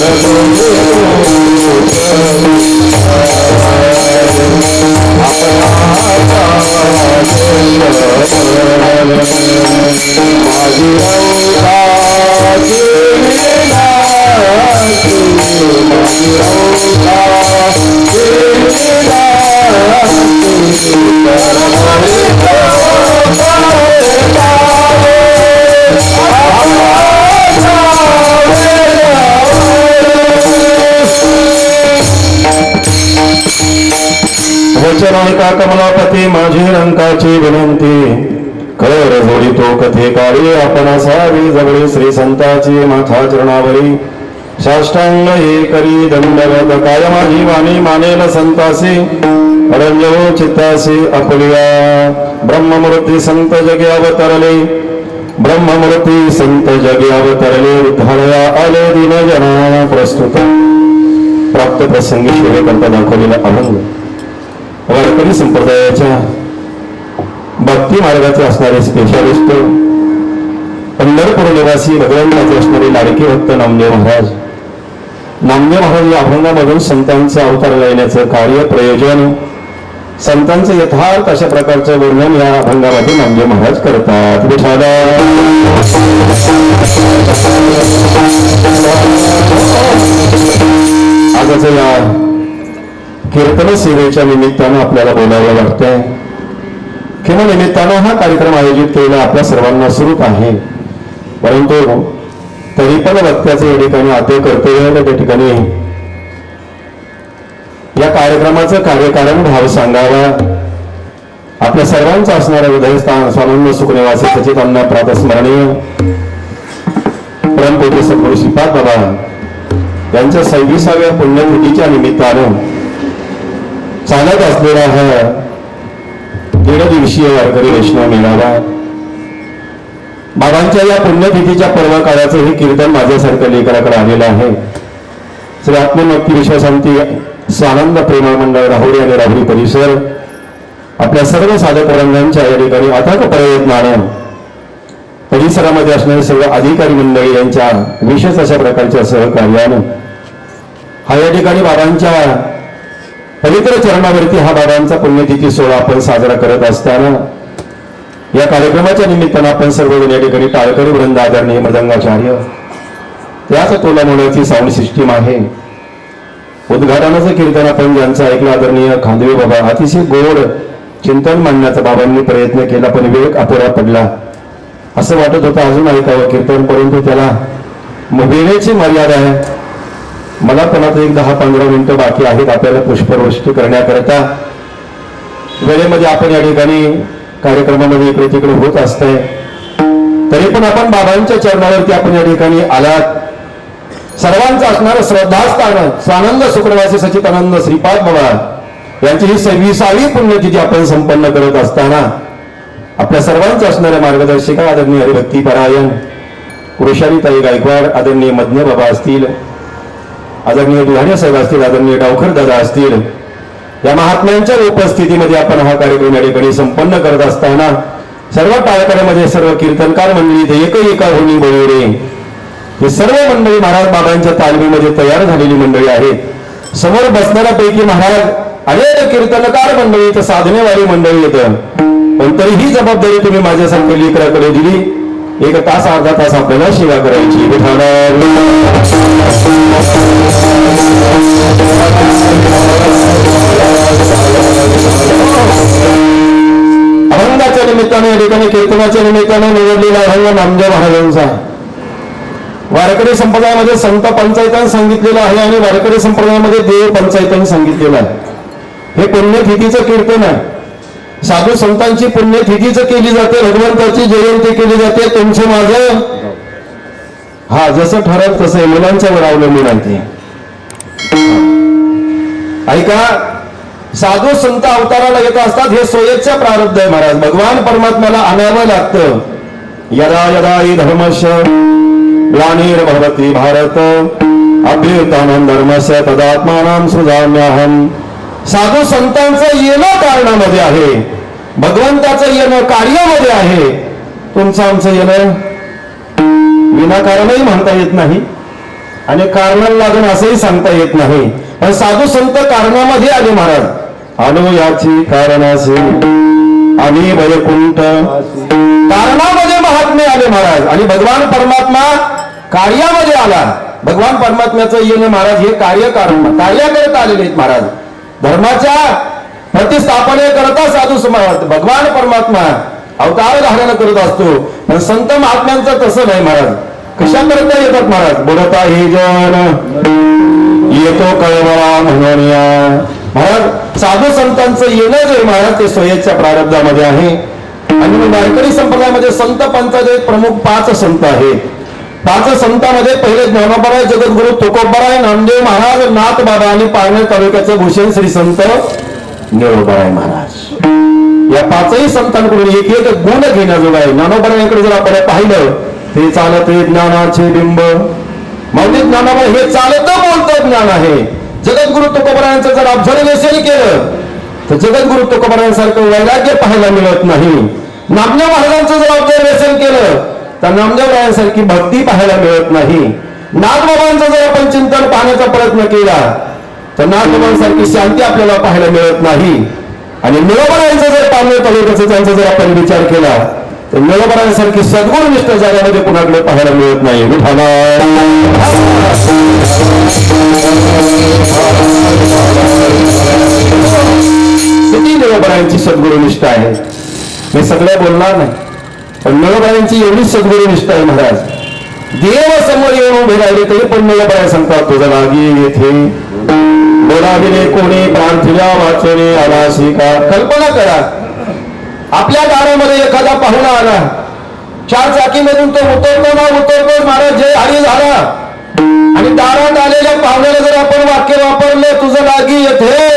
I'm Kamlapati माझी रंकाची विनंती. कर जोडी तो कथे काळी, आपण असावी जवळी श्री संताची माथा चरणावरी. साष्टांग हे करी दंडवत, काय माझी वाणी मानेल संतासी? रंजवो चित्तासी आपल्या. ब्रह्ममूर्ती संत जगे अवतरले. ब्रह्ममूर्ती संत जगे अवतरले, उद्धारया आले दिन जना प्रस्तुत. प्राप्त प्रसंगी सेवेकरता दाखवलेला अभंग वारकरी संप्रदायाच्या भक्ती मार्गाचे असणारे स्पेशालिस्ट पंढरपूर निवासी भगवंताचे असणारे लाडके भक्त नामदेव महाराज. नामदेव महाराज या अभंगामधून संतांचा अवतार येण्याचं कार्य प्रयोजन संतांचं यथार्थ अशा प्रकारचं वर्णन या अभंगामध्ये नामदेव महाराज करतात. विठाला आजचं या कीर्तन सेवेच्या निमित्तानं आपल्याला बोलावं लागतंय किंवा निमित्तानं हा कार्यक्रम आयोजित केलेला आपल्या सर्वांना सुरूप आहे. परंतु तरी पण वक्त्याचं या ठिकाणी आद्य कर्तव्य त्या ठिकाणी. या कार्यक्रमाचं कार्यकारण भाव सांगावा. आपल्या सर्वांचं असणारं हृदयस्थान स्वानंद सुखनिवासी सचितांना प्रातस्मरणीय परमकोटी सद्गुरु श्रीपाद बाबा यांच्या सव्वीसाव्या पुण्यतिथीच्या निमित्तानं चालत असलेला हा दीड दिवसीय वारकरी वैष्णव मेळावा. बाबांच्या या पुण्यतिथीच्या पर्व काळाचं हे कीर्तन माझ्यासारख्या लेकराकडे आलेलं आहे. श्री आत्मभक्ती विश्वासांती स्वानंद प्रेमा मंडळ राहुरी आणि राहुरी परिसर आपल्या सर्व साधक वर्गांच्या या ठिकाणी अथक प्रयत्नानं परिसरामध्ये असणारे सर्व अधिकारी मंडळी यांच्या विशेष अशा प्रकारच्या सहकार्यानं हा या ठिकाणी बाबांच्या पवित्र चरणावरती हा बाबांचा पुण्यतिथी सोहळा आपण साजरा करत असताना या कार्यक्रमाच्या निमित्तानं आपण सर्वजण या ठिकाणी टाळकरी वृंद आदरणीय मृदंगाचार्य त्याच तोलामुळेची साऊंड सिस्टीम आहे. उद्घाटनाचं कीर्तन आपण ज्यांचं ऐकलं आदरणीय खांदवे बाबा अतिशय गोड चिंतन मांडण्याचा बाबांनी प्रयत्न केला पण वेळ अपुरा पडला. असं वाटत होतं अजून ऐकावं कीर्तन परंतु त्याला म- वेळेची मर्यादा आहे. मला पण आता एक दहा पंधरा मिनिटं बाकी आहेत आपल्याला पुष्पवृष्टी करण्याकरता. वेळेमध्ये आपण या ठिकाणी कार्यक्रमामध्ये इकडे तिकडे होत असतंय. तरी पण आपण बाबांच्या चरणावरती आपण या ठिकाणी आलात. सर्वांचं असणारं श्रद्धास्थान स्वानंद शुक्रवासी सचितानंद श्रीपाद बाबा यांची ही सव्वीसावी पुण्यतिथी आपण संपन्न करत असताना आपल्या सर्वांचं असणाऱ्या मार्गदर्शिका आदरणीय हरिभक्ती परायण वृषालीताई गायकवाड आदरणीय मज्ञ बाबा असतील आदरणीय दुधाणे साहेब असतील आदरणीय डावखर दादा असतील या महात्म्यांच्या उपस्थितीमध्ये आपण हा कार्यक्रम या ठिकाणी संपन्न करत असताना सर्व टाळकऱ्यामध्ये सर्व कीर्तनकार मंडळी इथे एकही एका होणी बळवणे. हे सर्व मंडळी महाराज बाबांच्या तालमीमध्ये तयार झालेली मंडळी आहेत. समोर बसणाऱ्यापैकी महाराज अनेक कीर्तनकार मंडळी तर साधनेवाली मंडळी येतं. पण तरीही जबाबदारी तुम्ही माझ्यासारख्या लेकराकडे दिली. एक तास अर्धा तास आपल्याला सेवा करायची. अभंगाच्या निमित्ताने या ठिकाणी कीर्तनाच्या निमित्ताने निवडलेला अभंग नामदेव महाराजांचा. वारकरी संप्रदायामध्ये संत पंचायतांनी सांगितलेलं आहे आणि वारकरी संप्रदायामध्ये देव पंचायतान सांगितलेलं आहे. हे पुण्यतिथीचं कीर्तन आहे. साधू संतांची पुण्यतिथीच केली जाते भगवंताची जयंती केली जाते तुमचं माझं. हा जसं ठरल तसं आहे मुलांच्यावर अवलंबून आहे ऐका साधू संत अवताराला येत असतात हे सोयीच्या प्रारब्ध आहे महाराज. भगवान परमात्म्याला आणावं लागतं. यदा यदा हि धर्मश ग्लानिर्भवती भारत. अभ्युत्थानं धर्मस्य तदात्मानं सुजाम्यहम साधू संतांचं येणं कारणामध्ये आहे. भगवंताचं येणं कार्यामध्ये आहे. तुमचं आमचं येणं विनाकारणही म्हणता येत नाही. आणि कारण लागून असंही सांगता येत नाही. पण साधू संत कारणामध्ये आले महाराज. अनुयाची कारण असे आणि वैकुंठ. कारणामध्ये महात्मे आले महाराज. आणि भगवान परमात्मा कार्यामध्ये आला. भगवान परमात्म्याचं येणं महाराज हे कार्य कारण कार्य करत आलेले आहेत महाराज. धर्माच्या प्रतिस्थापने करता साधू समाज भगवान परमात्मा अवतार धारण करत असतो. पण संत महात्म्यांचं तसं नाही महाराज. कशा करता येतात महाराज? बोलता हे जन येतो कळवळा म्हणून या. महाराज साधू संतांचं येणं जे महाराज ते सोयीच्या प्रारब्धामध्ये आहे. आणि मग वारकरी संप्रदायामध्ये संत पंचायत प्रमुख पाच संत आहेत. पाच संतांमध्ये पहिले ज्ञानोबराय जगद्गुरु तुकोबराय नामदेव महाराज नाथ बाबा आणि पारनेर तालुक्याचे भूषण श्री संत निळोबराय महाराज. या पाचही संतांकडून एक एक गुण घेण्याजोगा आहे ज्ञानोबरायांकडे जर आपण पाहिलं ते चालत हे ज्ञानाचे बिंब. म्हणजे ज्ञानाबाई हे चालत बोलत ज्ञान आहे. जगद्गुरु तुकोबरायांचं जर ऑब्झर्वेशन केलं तर जगद्गुरु तुकोबरायांसारखं वैराग्य पाहायला मिळत नाही. नामदेव महाराजांचं जर ऑब्झर्वेशन केलं तर नामदेवरायांसारखी भक्ती पाहायला मिळत नाही. नागबाबांचं जर आपण चिंतन पाहण्याचा प्रयत्न केला तर नागबाबांसारखी शांती आपल्याला पाहायला मिळत नाही. आणि निळोबरायांचं जर पाणी तालुक्याचं त्यांचा जर आपण विचार केला तर निळोबरायांसारखी सद्गुरुनिष्ठ जगामध्ये कुणाकडे पाहायला मिळत नाही. किती निळोबरायांची सद्गुरुनिष्ठ आहे? मी सगळ्या बोलणार नाही. पण निळोबरायांची एवढी सद्गुरुनिष्ठ आहे महाराज. देव समोर येऊन उभे राहिले तरी पण निळोबराय सांगतात तुझा लागी येथे. बोलाविले कोणी प्रार्थना वाचणे आला का? कल्पना करा. आपल्या दारामध्ये एखादा पाहुणा आला. चार चाकीमधून तो उतरतो ना उतरतो महाराज जय हरी झाला. आणि दारात आलेल्या पाहुण्याला जर आपण वाक्य वापरलं तुझं लागी येथे.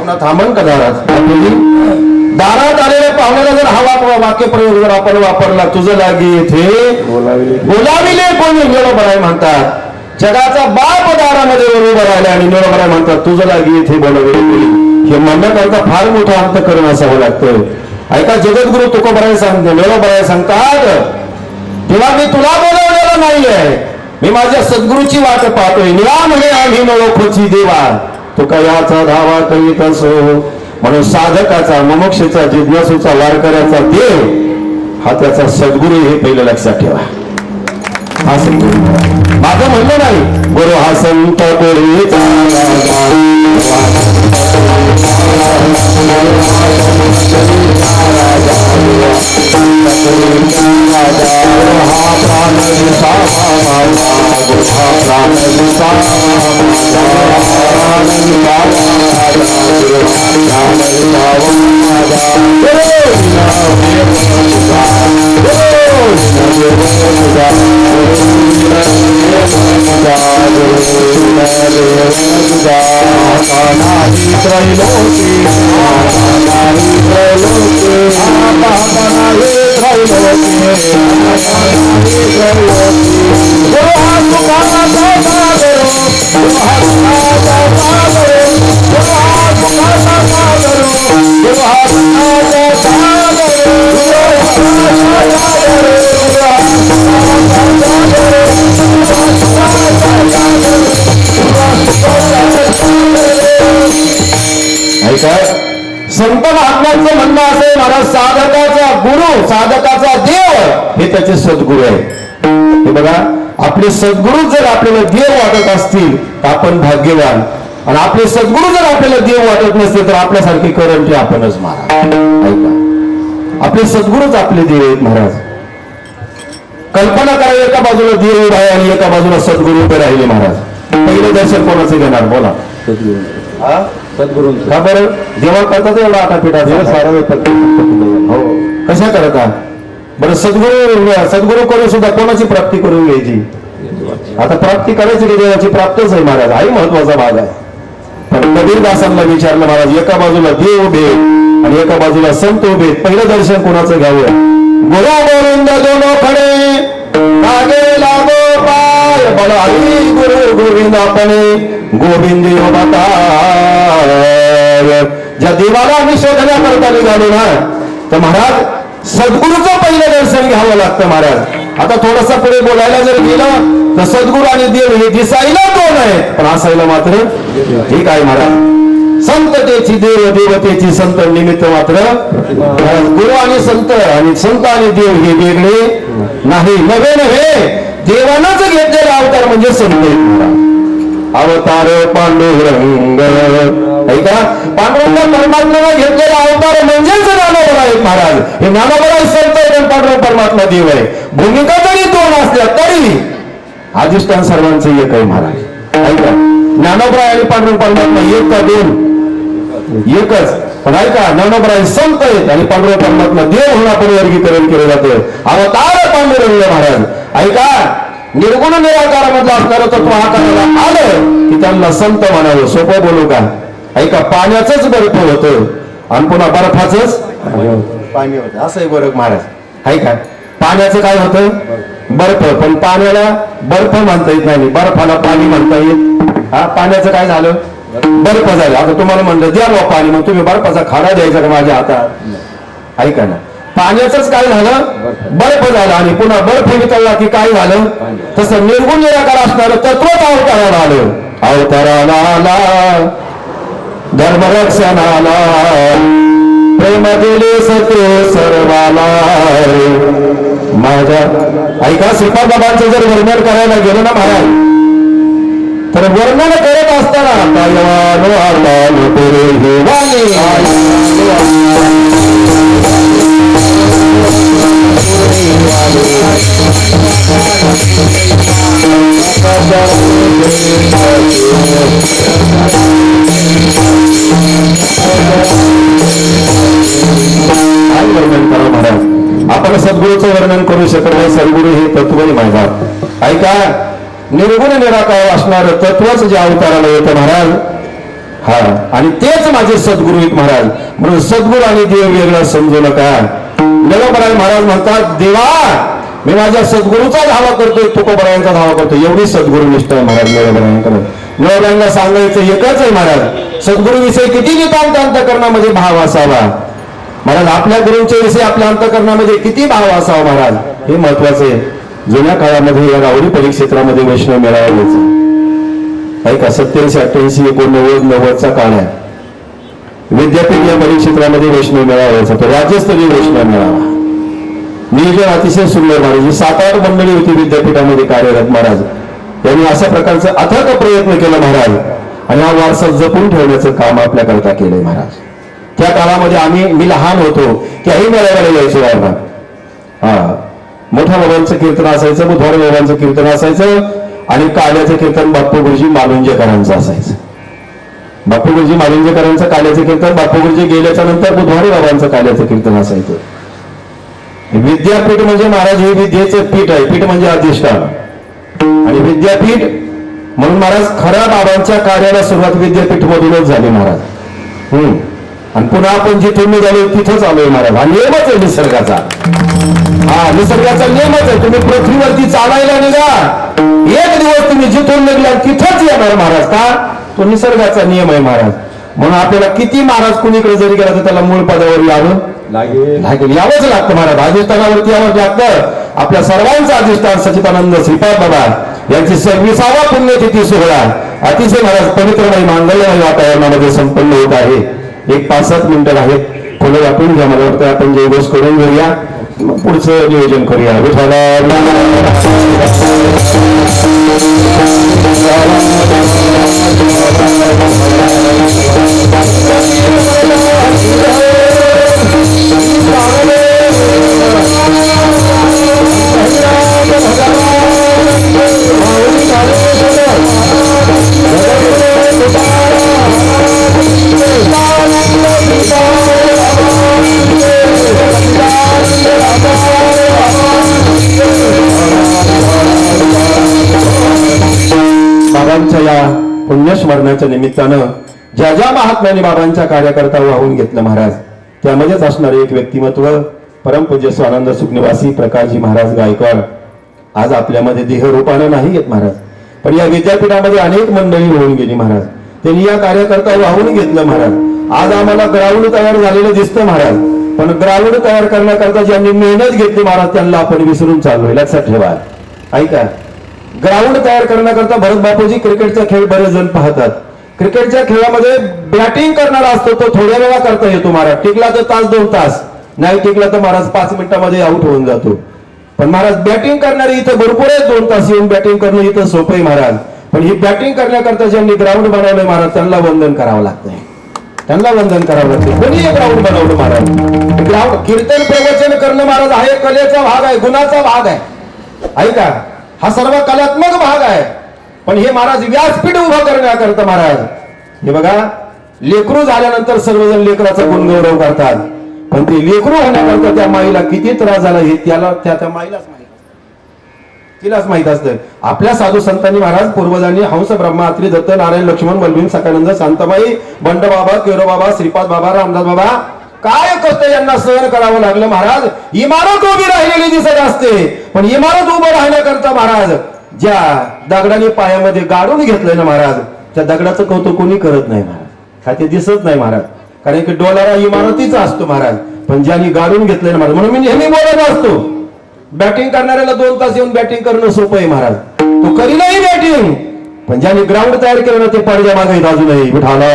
पाहुणा थांबन का दारात? दारात आलेल्या पाहुण्याला जर हा वाक- वाक्य प्रयोग जर आपण वापरला तुझं लागी येथे बोलाविले. कोणी निळोबराय म्हणतात? जगाचा बाप दारामध्ये उभं राहिला आणि निळोबराय म्हणतात तुझं लागी येथे बोलाविले कोणी? हे म्हणण्याकरता फार मोठं अंतकरण असावं लागतं ऐका जगद्गुरु तुकोबराय सांगते निळोबराय सांगतात तेव्हा मी तुला बोलवलेलं नाहीये मी माझ्या सद्गुरूची वाट पाहतोय. निळा म्हणे आम्ही नळोखोची देवा. तुका याचा धावा करीत असो. म्हणून साधकाचा ममक्षेचा जिज्ञासूचा वारकऱ्याचा देव हा त्याचा सद्गुरू हे पहिलं लक्षात ठेवा. हा सद्गुरू माझं म्हणलं नाही. गुरु हा संत कोळीचा ऐका संत महात्म्यांचं म्हणणं असं आहे महाराज साधकाचा गुरु साधकाचा देव हे त्याचे सद्गुरू आहे हे बघा आपले सद्गुरू जर आपल्याला देव वाटत असतील तर आपण भाग्यवान. आणि आपले सद्गुरू जर आपल्याला देव वाटत नसतील तर आपल्यासारखी करंटी आपणच मारा. ऐका. आपले सद्गुरूच आपले देव आहेत महाराज. कल्पना करा एका बाजूला देव उभा आहे आणि एका बाजूला सद्गुरू उभे राहिले महाराज. पहिले दर्शन कोणाचे घेणार? बोला. हा? का बरं? जेव्हा करतात एवढा आटापिटा सारा हो. कशा करता? बरं सद्गुरू सद्गुरू करून सुद्धा कोणाची प्राप्ती करून घ्यायची? आता प्राप्ती करायची की देवाची प्राप्तच आहे महाराज. हाही महत्त्वाचा भाग आहे. पण कबीरदासांना विचारलं महाराज एका बाजूला देव भेद आणि एका बाजूला संत उभे पहिलं दर्शन कोणाचं घ्यावं? गुरु गोविंद दोनो खडे मागे लागो पाय गुरु गोविंद आपण. गोविंद ज्या देवाला आम्ही शोधण्याकरता निघालो ना तर महाराज सद्गुरूचं पहिलं दर्शन घ्यावं लागतं महाराज. आता थोडस पुढे बोलायला जर गेलं तर सद्गुरू आणि देव हे दिसायला दोन आहे पण असायला मात्र ठीक आहे महाराज. संततेची देव देवतेची संत निमित्त मात्र. गुरु आणि संत आणि संत आणि देव हे वेगळे नाही. नव्हे नव्हे. देवानंच घेतलेला अवतार म्हणजे संत अवतार पांडुरंग. ऐका पांडुरंग परमात्म्याने घेतलेला अवतार म्हणजेच ज्ञानोबा आहे महाराज. हे ज्ञानोबा संत आहे पण पांडुरंग परमात्मा देव आहे. भूमिका जरी दोन असल्या तरी अधिष्ठान सर्वांचं एक आहे महाराज. ऐका ज्ञानोबरा आणि पांडुरंग परमात्मा एक का दोन? एकच. पण ऐका ज्ञानोबा संत आहेत आणि पांडुरंग परमात्मा देव म्हणून आपण वर्गीकरण केलं जातं अवतार पांडुरंग महाराज. ऐका निर्गुण निराकारामधला असणारं तत्व आकाराला आलं की त्यांना संत म्हणावं. सोपं बोलू का? ऐका पाण्याचंच बर्फ होतं आणि पुन्हा बर्फाचंच पाणी होतं असंही बरं महाराज. ऐका पाण्याचं काय होतं बर्फ. पण पाण्याला बर्फ म्हणता येत नाही. बर्फाला पाणी म्हणता येत. हा पाण्याचं काय झालं? बर्फ झालं. आता तुम्हाला म्हणलं द्या बा पाणी. मग तुम्ही बर्फाचा खाडा द्यायचा का माझ्या हातात? ऐका ना. पाण्याचंच काय झालं? बर्फ. झालं. आणि पुन्हा बर्फ वितळला की काय झालं? तसं निर्गुण निराकार असणारं तत्वच अवताराला आलं. अवताराला आला. धर्मरक्षणाला प्रेम दिले सत्य सर्वाला माझ्या ऐका श्रीपाद बाबांचं जर वर्णन करायला गेलो ना महाराज तर वर्णन करत असताना ऐका निर्गुण निराकार असणार तत्वच जे अवताराला येतं महाराज हा. आणि तेच माझे सद्गुरु आहेत महाराज. म्हणून सद्गुरु आणि देव वेगळा समजू नका. निळोबराय महाराज म्हणतात देवा मी माझ्या सद्गुरूचा धावा करतोय तुकोबरायांचा धावा करतोय. एवढी सद्गुरु निष्ठा आहे महाराज निळोबरायांकडे निळोबरायांना सांगायचं एकच आहे महाराज सद्गुरूविषयी किती नितांत अंतकरणामध्ये भाव असावा. महाराज आपल्या गुरूंच्या विषयी आपल्या अंतकरणामध्ये किती भाव असावा महाराज? हे महत्वाचं आहे. जुन्या काळामध्ये या गावडी परिक्षेत्रामध्ये वैष्णव मेळावा घ्यायचा. ऐका सत्याऐंशी अठ्ठ्याऐंशी एकोणनव्वद नव्वदचा काळ आहे. विद्यापीठ या परिक्षेत्रामध्ये वैष्णव मेळावा घ्यायचा. तो राज्यस्तरीय वैष्णव मेळावा. नियोजन अतिशय सुंदर महाराज ही सात आठ मंडळी होती विद्यापीठामध्ये कार्यरत महाराज यांनी अशा प्रकारचं अथक प्रयत्न केला महाराज. आणि हा वारसा जपून ठेवण्याचं काम आपल्याकरता केलंय महाराज. त्या काळामध्ये आम्ही मी लहान होतो त्याही मेळाव्याला यायचो हा. मोठ्या बाबांचं कीर्तन असायचं बुधवार बाबांचं कीर्तन असायचं आणि काल्याचं कीर्तन बाप्पू गुरुजी मालुंजेकरांचं असायचं. बाप्पू गुरुजी मालुंजेकरांचं काल्याचं कीर्तन बाप्पू गुरुजी गेल्याच्यानंतर बुधवारी बाबांचं काल्याचं कीर्तन असायचं. विद्यापीठ म्हणजे महाराज हे विद्येचं पीठ आहे. पीठ म्हणजे अधिष्ठान. आणि विद्यापीठ म्हणून महाराज खऱ्या बाबांच्या कार्याला सुरुवात विद्यापीठ मधूनच झाली महाराज. हम्म. आणि पुन्हा आपण जिथून निघालो तिथंच आलोय महाराज. हा नियमच आहे निसर्गाचा. हा निसर्गाचा नियमच आहे. तुम्ही पृथ्वीवरती चालायला निघा. एक दिवस तुम्ही जिथून निघला तिथंच येणार महाराज का? तो निसर्गाचा नियम आहे महाराज. म्हणून आपल्याला किती महाराज कुणीकडे जरी गेला तर त्याला मूळ पदावर यावं? लागेल. यावंच लागतं महाराज. अधिष्ठानावरती यावं लागतं. आपल्या सर्वांचं अधिष्ठान सचितानंद श्रीपाद बाबा यांची सव्वीसावा पुण्यतिथी सोहळा. अतिशय महाराज पवित्रमय मांगल्यमय वातावरणामध्ये संपन्न होत आहे. एक पाच सात मिनिटं आहेत. फुलं वाटून घ्या मला वाटतं आपण जयघोष करून घेऊया पुढचं नियोजन करूया. विठाला पुण्यस्मरणाच्या निमित्तानं ज्या ज्या महात्म्याने बाबांच्या कार्यकर्ता वाहून घेतलं महाराज त्यामध्येच असणारे एक व्यक्तिमत्व परमपूज्य स्वानंद सुखनिवासी प्रकाशजी महाराज गायकवाड. आज आपल्यामध्ये देहरूपानं नाही येत महाराज पण या विद्यापीठामध्ये अनेक मंडळी होऊन गेली महाराज. त्यांनी या कार्यकर्ता वाहून घेतलं महाराज. आज आम्हाला ग्राउंड तयार झालेलं दिसतं महाराज पण ग्राउंड तयार करण्याकरता ज्यांनी मेहनत घेतली महाराज त्यांना आपण विसरून चाललोय. लक्षात ठेवा. ऐका. ग्राउंड तयार करण्याकरता भरत बापूजी क्रिकेटचा खेळ बरेच जण पाहतात. क्रिकेटच्या खेळामध्ये बॅटिंग करणारा असतो तो थोड्या वेळा करता येतो महाराज. टिकला तर तास दोन तास. नाही टिकला तर महाराज पाच मिनिटामध्ये आउट होऊन जातो. पण महाराज बॅटिंग करणारे इथं भरपूर आहे दोन तास येऊन बॅटिंग करणं इथं सोपं आहे महाराज. पण ही बॅटिंग करण्याकरता ज्यांनी ग्राउंड बनवलंय महाराज त्यांना वंदन करावं लागतंय. त्यांना वंदन करावं लागतं कोणी हे ग्राउंड बनवलं महाराज. ग्राउंड कीर्तन प्रवचन करणं महाराज हा एक कलेचा भाग आहे गुणाचा भाग आहे. ऐका हा सर्व कलात्मक भाग आहे. पण हे महाराज व्यासपीठ उभं करण्याकरता महाराज हे बघा लेकरू झाल्यानंतर सर्वजण लेकराचा गुणगौरव करतात. पण ते लेकरू होण्याकरता त्या माईला किती त्रास झाला हे त्याला त्या त्या माईलाच माहीत तिलाच माहीत असतं. आपल्या साधू संतांनी महाराज पूर्वजांनी हंस ब्रह्मा अत्री दत्त नारायण लक्ष्मण बलबीन सकानंद शांताबाई केरो बाबा श्रीपाद बाबा रामदास बाबा काय कष्ट यांना सहन करावं लागलं महाराज? इमारत उभी राहिलेली दिसत असते. पण इमारत उभं राहण्याकरता महाराज ज्या दगडाने पायामध्ये गाडून घेतलंय ना महाराज त्या दगडाचं कौतुक कोणी करत नाही महाराज. का ते दिसत नाही महाराज. कारण की डोलारा इमारतीचा असतो महाराज. पण ज्यांनी गाडून घेतलंय ना महाराज म्हणून मी नेहमी बोलत असतो. बॅटिंग करणाऱ्याला दोन तास येऊन बॅटिंग करणं सोपं आहे महाराज. तो करीलही बॅटिंग पण ज्यांनी ग्राउंड तयार केलं ना ते पडद्या मागे अजूनही. विठाला.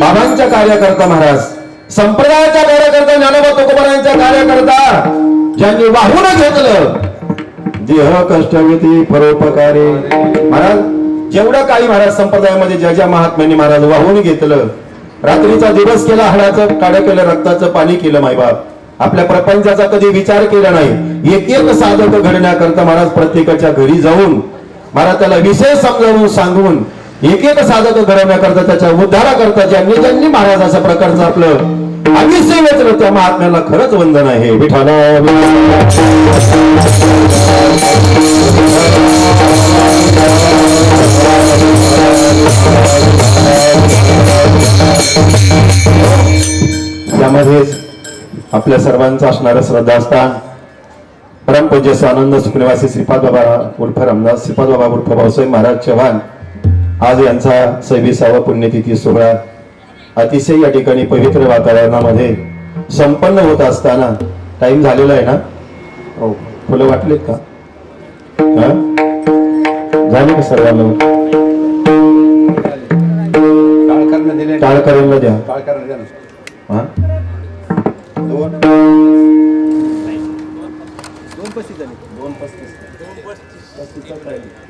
बाबांच्या कार्यकर्ता महाराज संप्रदायाच्या कार्यकर्ता ज्ञानोबा तुकोबारांच्या कार्यकर्ता ज्यांनी वाहून घेतलं देह कष्टविधी परोपकारी. महाराज जेवढं काही महाराज संप्रदायामध्ये ज्या ज्या महात्म्यांनी महाराज वाहून घेतलं रात्रीचा दिवस केला हाडाचं काढं केलं रक्ताचं पाणी केलं मायबाप. आपल्या प्रपंचाचा कधी विचार केला नाही. एक एक साधक घडण्याकरता महाराज प्रत्येकाच्या घरी जाऊन महाराज त्याला विषय समजावून सांगून एक एक साधक घडवण्याकरता त्याच्या उद्धाराकरता ज्यांनी ज्यांनी महाराज अशा प्रकारचं आपलं आयुष्य वेचलं त्या महात्म्याला खरंच वंदन आहे. विठाला त्यामध्येच आपल्या सर्वांचं असणारं श्रद्धास्थान परमपूज्य स्वानंद सुखनिवासी श्रीपाद बाबा उर्फ रामदास श्रीपाद बाबा उर्फ भाऊसाहेब महाराज चव्हाण. आज यांचा सव्वीसावा पुण्यतिथी सोहळा अतिशय या ठिकाणी पवित्र वातावरणामध्ये संपन्न होत असताना टाइम झालेला आहे ना? हो फुलं वाटलेत का? हा? झाले का सर्वांना? टाळकऱ्यांना द्या. टाळकरणं द्या ना. हा? दोन. विठाला विठाला